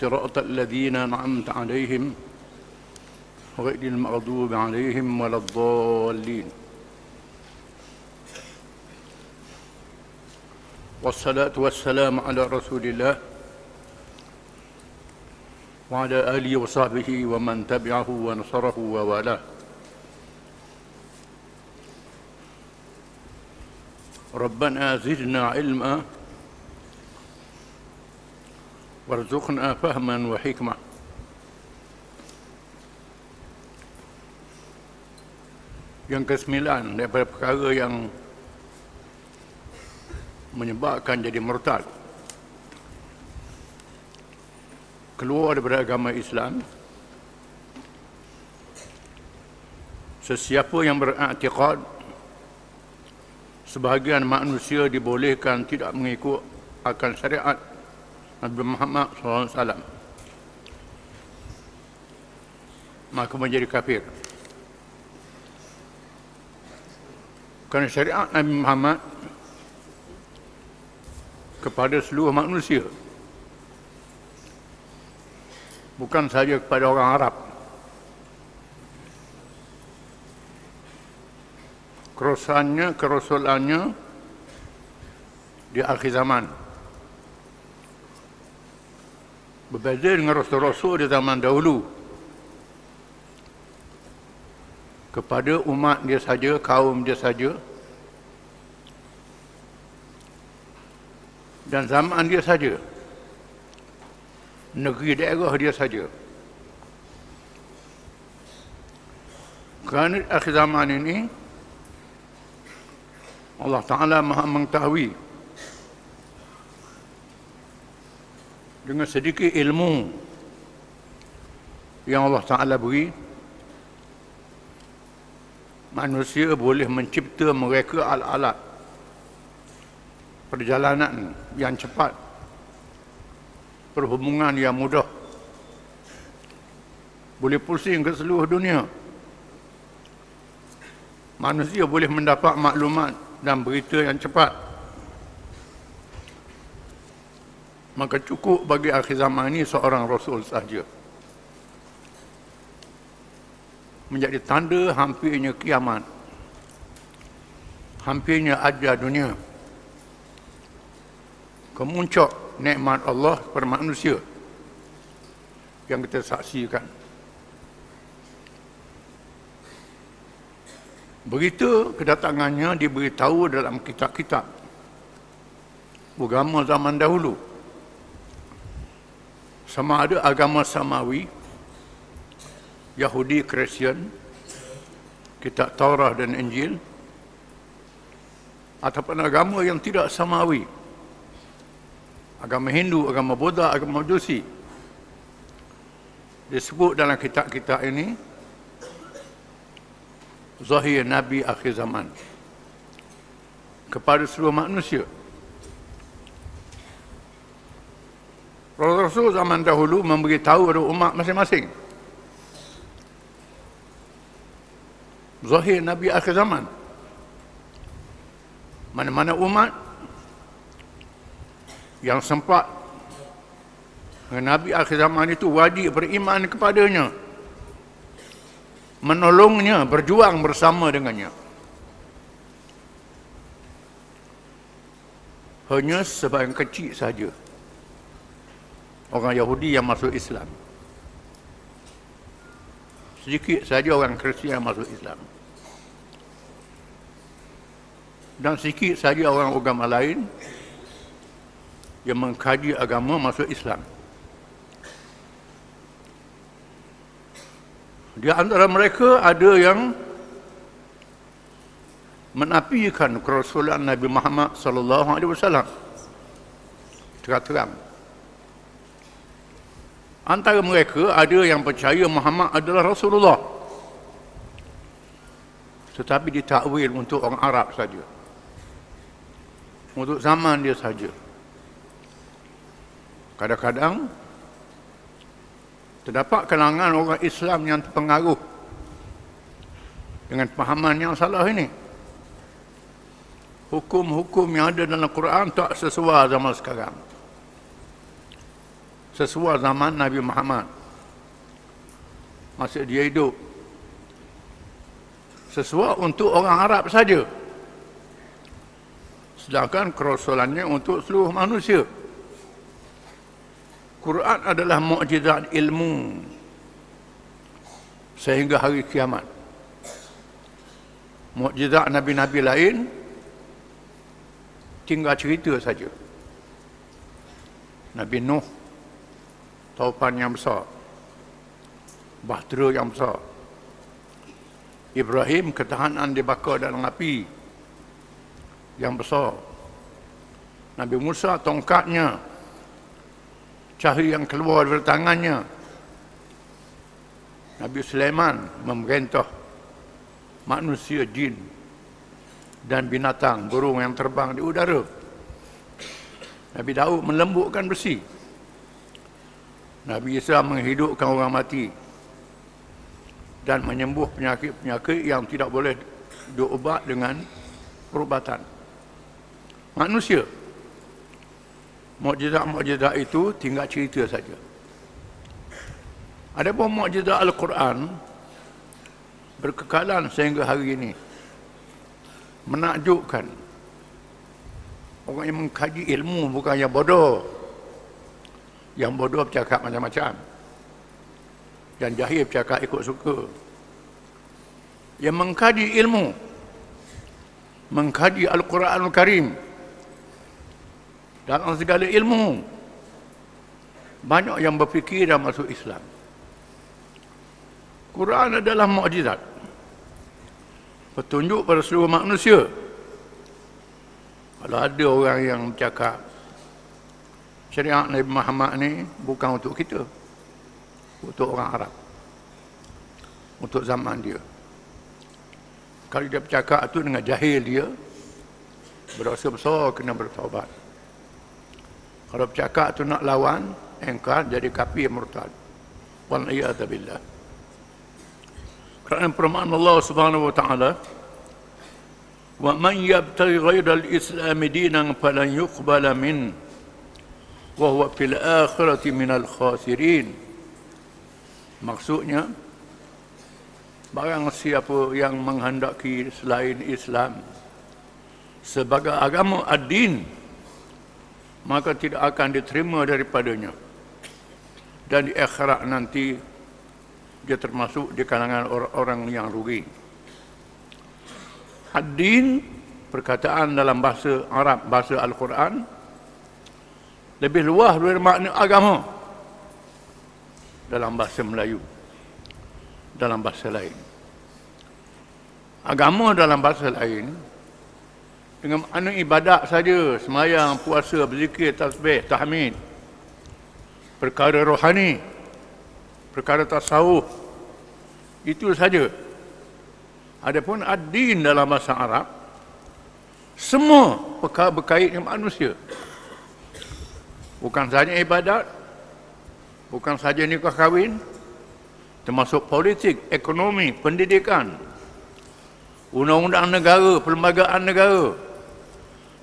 صراط الذين أنعمت عليهم غير المغضوب عليهم ولا الضالين. والصلاة والسلام على رسول الله وعلى آله وصحبه ومن تبعه ونصره ووالاه. ربنا زدنا علما وارزقنا فهما وحكمة Yang kesembilan daripada perkara yang menyebabkan jadi murtad keluar daripada agama Islam sesiapa yang beriktikad sebahagian manusia dibolehkan tidak mengikut akan syariat Nabi Muhammad SAW maka menjadi kafir. Kerana syariat Nabi Muhammad kepada seluruh manusia. Bukan saja kepada orang Arab. Kerosannya kerosulannya di akhir zaman berbeza dengan rasul-rasul di zaman dahulu. Kepada umat dia saja kaum dia saja. Dan zaman dia saja. Negeri daerah dia saja. Kerana akhir zaman ini Allah Ta'ala maha mengetahui dengan sedikit ilmu yang Allah Ta'ala beri manusia boleh mencipta mereka alat-alat perjalanan yang cepat perhubungan yang mudah. Boleh pusing ke seluruh dunia. Manusia boleh mendapat maklumat dan berita yang cepat maka cukup bagi akhir zaman ini seorang rasul sahaja. Menjadi tanda hampirnya kiamat. Hampirnya ajar dunia. Kemuncak nikmat Allah kepada manusia. Yang kita saksikan. Berita kedatangannya diberitahu dalam kitab-kitab. Agama zaman dahulu. Sama ada agama Samawi, Yahudi, Kristian, kitab Taurah dan Injil, ataupun agama yang tidak Samawi, agama Hindu, agama Buddha, agama Majusi. Disebut dalam kitab-kitab ini, zahir Nabi akhir zaman kepada seluruh manusia. Rasul zaman dahulu memberitahu kepada umat masing-masing. Zahir Nabi akhir zaman. Mana-mana umat yang sempat dengan Nabi akhir zaman itu wajib beriman kepadanya menolongnya, berjuang bersama dengannya. Hanya sebagian kecil saja orang Yahudi yang masuk Islam. Sedikit saja orang Kristian yang masuk Islam. Dan sedikit saja orang agama lain yang mengkaji agama masuk Islam. Di antara mereka ada yang menafikan kerasulan Nabi Muhammad sallallahu alaihi wasallam terang-terang Antara mereka ada yang percaya Muhammad adalah Rasulullah. Tetapi ditakwil untuk orang Arab saja. Untuk zaman dia saja. Kadang-kadang terdapat kalangan orang Islam yang terpengaruh dengan pahaman yang salah ini. Hukum-hukum yang ada dalam Quran tak sesuai zaman sekarang sesuai zaman Nabi Muhammad. Masa dia hidup. Sesuai untuk orang Arab saja. Sedangkan kerasulannya untuk seluruh manusia. Quran adalah mukjizat ilmu. Sehingga hari kiamat. Mukjizat nabi-nabi lain tinggal cerita saja. Nabi Nuh taupan yang besar. Bahtera yang besar. Ibrahim ketahanan dibakar dalam api yang besar. Nabi Musa tongkatnya. Cahaya yang keluar dari tangannya. Nabi Sulaiman memerintah manusia jin dan binatang burung yang terbang di udara. Nabi Daud melembutkan besi Nabi Isa menghidupkan orang mati dan menyembuh penyakit-penyakit yang tidak boleh diubat dengan perubatan. Manusia. Mukjizat-mukjizat itu tinggal cerita saja. Ada pun mukjizat Al-Quran berkekalan sehingga hari ini. Menakjubkan. Orang yang mengkaji ilmu bukan yang bodoh. Yang bodoh bercakap macam-macam. Yang jahil bercakap ikut suka. Yang mengkaji ilmu. Mengkaji Al-Quran Al-Karim. Dalam segala ilmu. Banyak yang berfikir dan masuk Islam. Quran adalah mukjizat. Petunjuk pada seluruh manusia. Kalau ada orang yang bercakap syariat Nabi Muhammad ni bukan untuk kita. Untuk orang Arab. Untuk zaman dia. Kalau dia bercakap tu dengan jahil dia berdosa besar kena bertaubat. Kalau bercakap tu nak lawan engkar jadi kafir murtad. Wal billah. Kerana permaan Allah Subhanahu wa taala wa man yabtaghi ghayra al-islam dinan falan yuqbala min wa fil akhirati minal khasirin. Maksudnya barang siapa yang menghendaki selain Islam sebagai agama ad-din maka tidak akan diterima daripadanya. Dan di akhirat nanti dia termasuk di kalangan orang-orang yang rugi. Ad-din perkataan dalam bahasa Arab bahasa Al-Quran lebih luas dari makna agama. Dalam bahasa Melayu. Dalam bahasa lain. Agama dalam bahasa lain dengan makna ibadat saja semayang, puasa, berzikir, tasbih, tahmid perkara rohani perkara tasawuf itu saja. Adapun ad-din dalam bahasa Arab semua perkara berkait dengan manusia Bukan saja ibadat, bukan saja nikah kahwin, termasuk politik, ekonomi, pendidikan, undang-undang negara, perlembagaan negara,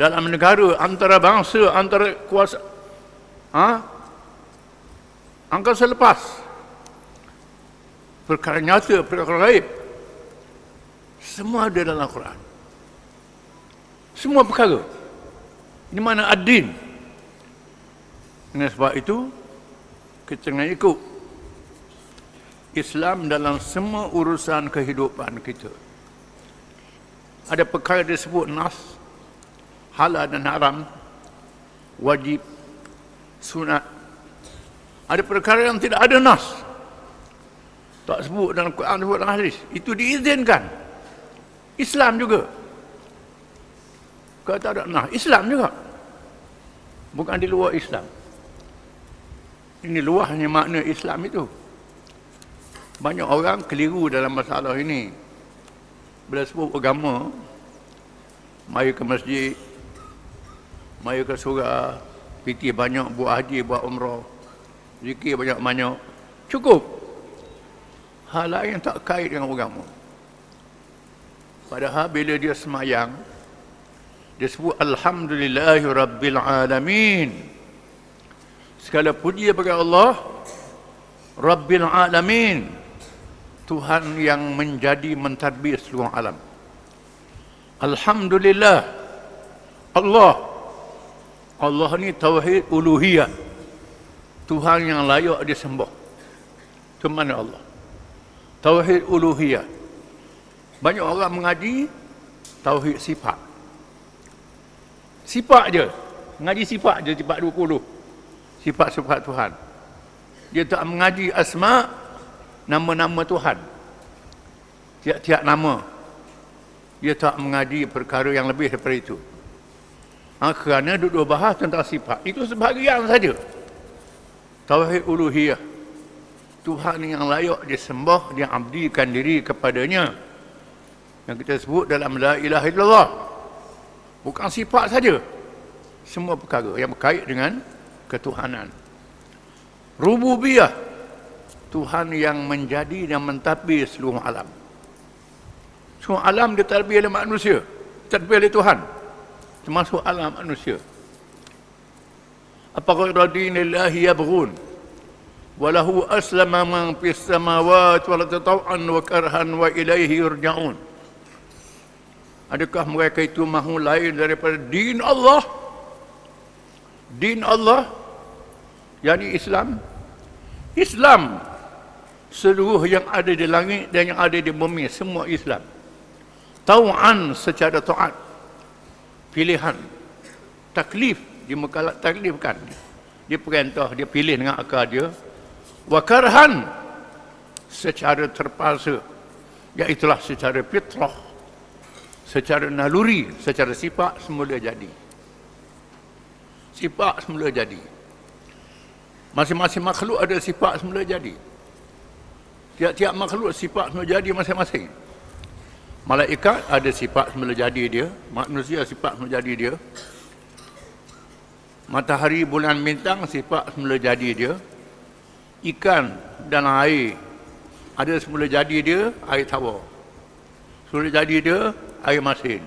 dalam negara, antara bangsa, antara kuasa, ha? angka selepas, perkara nyata, perkara gaib, semua ada dalam Al-Quran. Semua perkara. Ini mana ad-din. Dengan sebab itu, kita kena ikut Islam dalam semua urusan kehidupan kita. Ada perkara disebut nas, halal dan haram, wajib, sunat. Ada perkara yang tidak ada nas. Tak sebut dalam Quran, sebut dalam hadis. Itu diizinkan. Islam juga. Kalau tak ada nas, Islam juga. Bukan di luar Islam. Ini luahnya makna Islam itu. Banyak orang keliru dalam masalah ini. Bila sebut agama, mari ke masjid, mari ke surah, piti banyak, buat haji, buat umrah, zikir banyak-banyak. Cukup. Hal lain tak kait dengan agama. Padahal bila dia semayang, dia sebut Alhamdulillahi Rabbil Alamin. Segala puji bagi Allah, Rabbil Alamin. Tuhan yang menjadi mentadbir seluruh alam. Alhamdulillah. Allah. Allah ni tauhid uluhiyah. Tuhan yang layak disembah. Itu mana Allah? Tauhid uluhiyah. Banyak orang mengaji tauhid sifat. Sifat je. Mengaji sifat je sifat 20. Sifat-sifat Tuhan. Dia tak mengaji asma nama-nama Tuhan. Tiap-tiap nama. Dia tak mengaji perkara yang lebih daripada itu. Ha, kerana duduk bahas tentang sifat. Itu sebahagian saja. Tauhid uluhiyah. Tuhan yang layak disembah, dia abdikan diri kepadanya. Yang kita sebut dalam La ilaha illallah. Bukan sifat saja. Semua perkara yang berkait dengan ketuhanan. Rububiyah. Tuhan yang menjadi dan mentadbir seluruh alam. Semua alam ditadbir oleh manusia. Tadbir oleh Tuhan. Termasuk alam manusia. Apa ghayra dinillahi yabghun? Walahu aslama man fis samawati wal tataw'an wa karhan wa ilaihi yurja'un. Adakah mereka itu mahu lain daripada din Allah? Din Allah yakni Islam. Islam seluruh yang ada di langit dan yang ada di bumi semua Islam. Tau'an secara taat. Pilihan. Taklif dimukalaf taklifkan. Dia perintah, dia pilih dengan akal dia. Wakarhan secara terpaksa. Iaitulah secara fitrah. Secara naluri, secara sifat semula jadi. Sifat semula jadi. Masing-masing makhluk ada sifat semula jadi. Tiap-tiap makhluk sifat semula jadi masing-masing. Malaikat ada sifat semula jadi dia, manusia sifat semula jadi dia. Matahari, bulan, bintang sifat semula jadi dia. Ikan dan air ada semula jadi dia air tawar. Semula jadi dia air masin.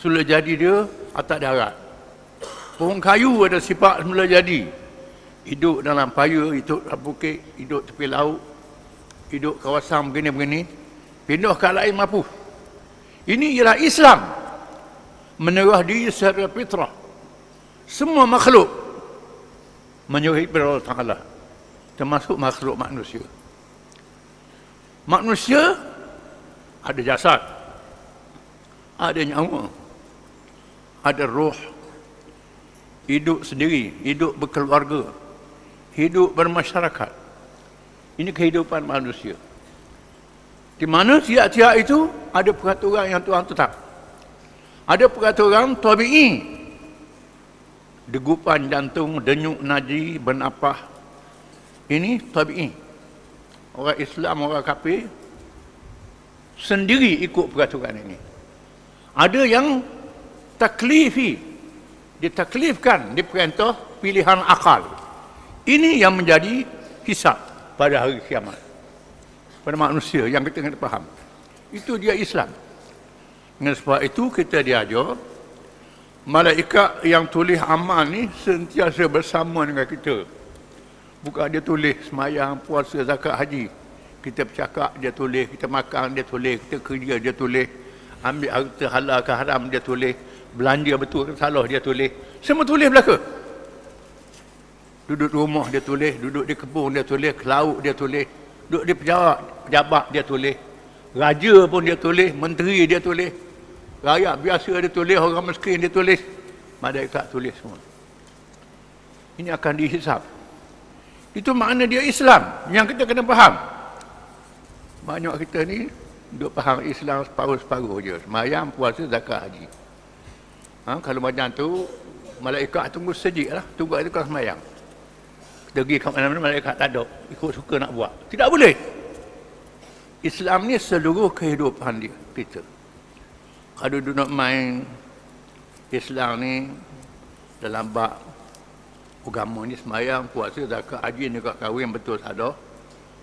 Semula jadi dia atas darat. Pohon kayu ada sifat semula jadi. Hidup dalam paya, hidup dalam bukit, hidup tepi laut, hidup kawasan begini-begini. Pindah ke lain mampu. Ini ialah Islam. Menyerah diri secara fitrah. Semua makhluk menyerah kepada Allah Ta'ala. Termasuk makhluk manusia. Manusia ada jasad, ada nyawa, ada roh, hidup sendiri, hidup berkeluarga, hidup bermasyarakat. Ini kehidupan manusia. Di mana tiap-tiap itu ada peraturan yang Tuhan tetap. Ada peraturan tabi'i. Degupan jantung, denyuk nadi, bernapah. Ini tabi'i. Orang Islam, orang kafir sendiri ikut peraturan ini. Ada yang taklifi. Ditaklifkan, diperintah pilihan akal. Ini yang menjadi hisap pada hari kiamat pada manusia yang kita kena faham. Itu dia Islam. Dengan sebab itu kita diajar malaikat yang tulis amal ni sentiasa bersama dengan kita. Bukan dia tulis semayang, puasa, zakat, haji. Kita bercakap, dia tulis. Kita makan, dia tulis. Kita kerja, dia tulis. Ambil harta halal ke haram, dia tulis. Belanja betul ke salah, dia tulis. Semua tulis belaka. Duduk rumah, dia tulis. Duduk di kebun, dia tulis. Ke laut, dia tulis. Duduk di pejabat, pejabat dia tulis. Raja pun dia tulis, menteri dia tulis. Rakyat biasa dia tulis, orang miskin dia tulis. Malaikat tulis semua. Ini akan dihisap. Itu makna dia Islam yang kita kena faham. Banyak kita ni duk faham Islam separuh-separuh je. Semayang, puasa, zakat, haji. Ha, kalau macam tu, malaikat tunggu sejik lah. Tunggu itu kalau semayang. Pergi ke mana-mana malaikat tak ada. Ikut suka nak buat. Tidak boleh. Islam ni seluruh kehidupan dia, kita. Kalau dia nak main Islam ni dalam bab agama ni semayang, puasa, zakat, haji, nikah kahwin betul salah.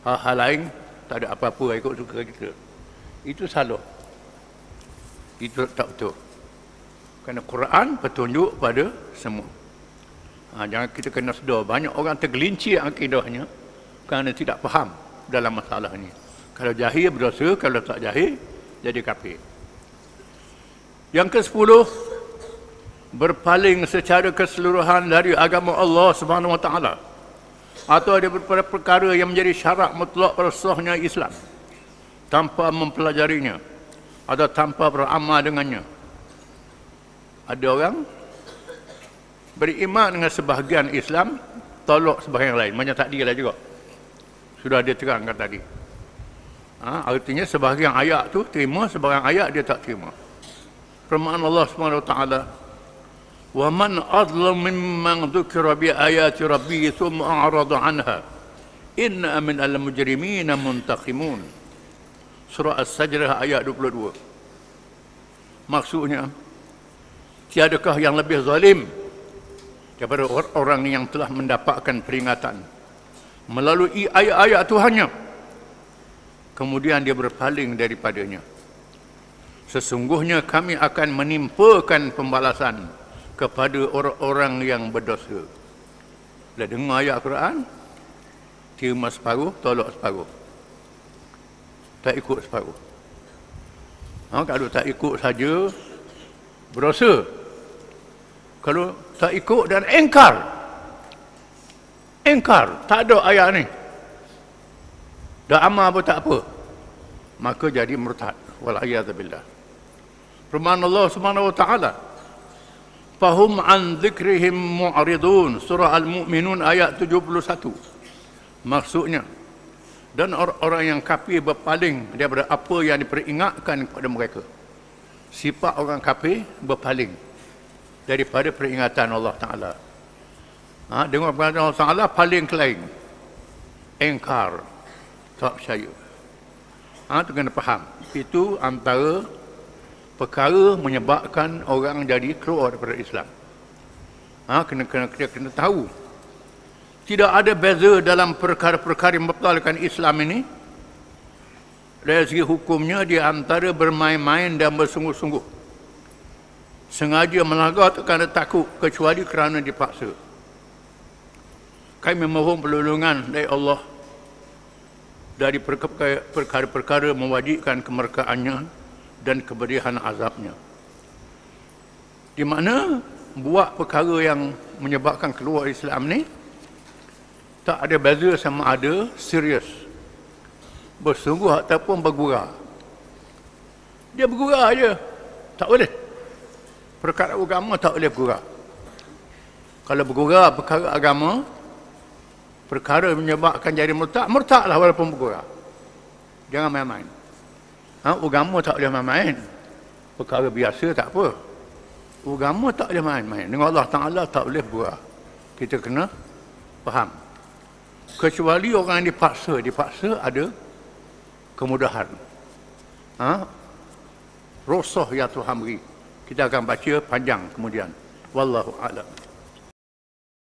Hal-hal lain tak ada apa-apa ikut suka kita. Itu salah. Itu tak betul. Kerana Quran petunjuk pada semua. Ha, jangan kita kena sedar. Banyak orang tergelincir akidahnya kerana tidak faham dalam masalah ini. Kalau jahil berdosa, kalau tak jahil, jadi kafir. Yang ke sepuluh, berpaling secara keseluruhan dari agama Allah Subhanahu Wa Taala atau ada beberapa perkara yang menjadi syarat mutlak persahnya Islam tanpa mempelajarinya atau tanpa beramal dengannya. Ada orang beriman dengan sebahagian Islam, tolak sebahagian lain. Macam tadi lah juga. Sudah dia terangkan tadi. Ha, artinya sebahagian ayat tu terima, sebahagian ayat dia tak terima. Firman Allah Subhanahu Wa Taala, "Wa man adlam mimman dzukira bi ayati rabbi thumma a'rada 'anha, inna min al-mujrimin muntaqimun." Surah As-Sajdah ayat 22. Maksudnya, tiadakah yang lebih zalim daripada orang yang telah mendapatkan peringatan? Melalui ayat-ayat Tuhannya. Kemudian dia berpaling daripadanya. Sesungguhnya kami akan menimpakan pembalasan kepada orang-orang yang berdosa. Bila dengar ayat Quran terima separuh tolak separuh. Tak ikut separuh. Ha, kalau tak ikut saja berdosa. Kalau tak ikut dan engkar. Engkar. Tak ada ayat ni. Dah amal pun tak apa. Maka jadi murtad. Wal billah firman Allah Subhanahu wa taala. Fahum an dzikrihim mu'ridun. Surah al-mu'minun ayat 71 maksudnya dan orang-orang yang kafir berpaling daripada apa yang diperingatkan kepada mereka sifat orang kafir berpaling daripada peringatan Allah Ta'ala. Ha, dengan peringatan Allah Ta'ala paling kelain. Engkar. Tak percaya. Ha, itu kena faham. Itu antara perkara menyebabkan orang jadi keluar daripada Islam. Ha, kena, kena, kena, kena tahu. Tidak ada beza dalam perkara-perkara yang membatalkan Islam ini. Dari segi hukumnya, di antara bermain-main dan bersungguh-sungguh sengaja melanggar kerana takut kecuali kerana dipaksa. Kami memohon perlindungan dari Allah dari perkara-perkara mewajibkan kemerkaannya dan keberihan azabnya. Di mana buat perkara yang menyebabkan keluar Islam ni tak ada beza sama ada serius bersungguh ataupun bergurau. Dia bergurau aja. Tak boleh perkara agama tak boleh bergurau. Kalau bergurau perkara agama, perkara menyebabkan jadi murtad, murtadlah walaupun bergurau. Jangan main-main. Ha, agama tak boleh main-main. Perkara biasa tak apa. Agama tak boleh main-main. Dengan Allah Ta'ala tak boleh bergurau. Kita kena faham. Kecuali orang yang dipaksa. Dipaksa ada kemudahan. Ha? Rosoh yang Tuhan beri. Kita akan baca panjang kemudian. Wallahu a'lam.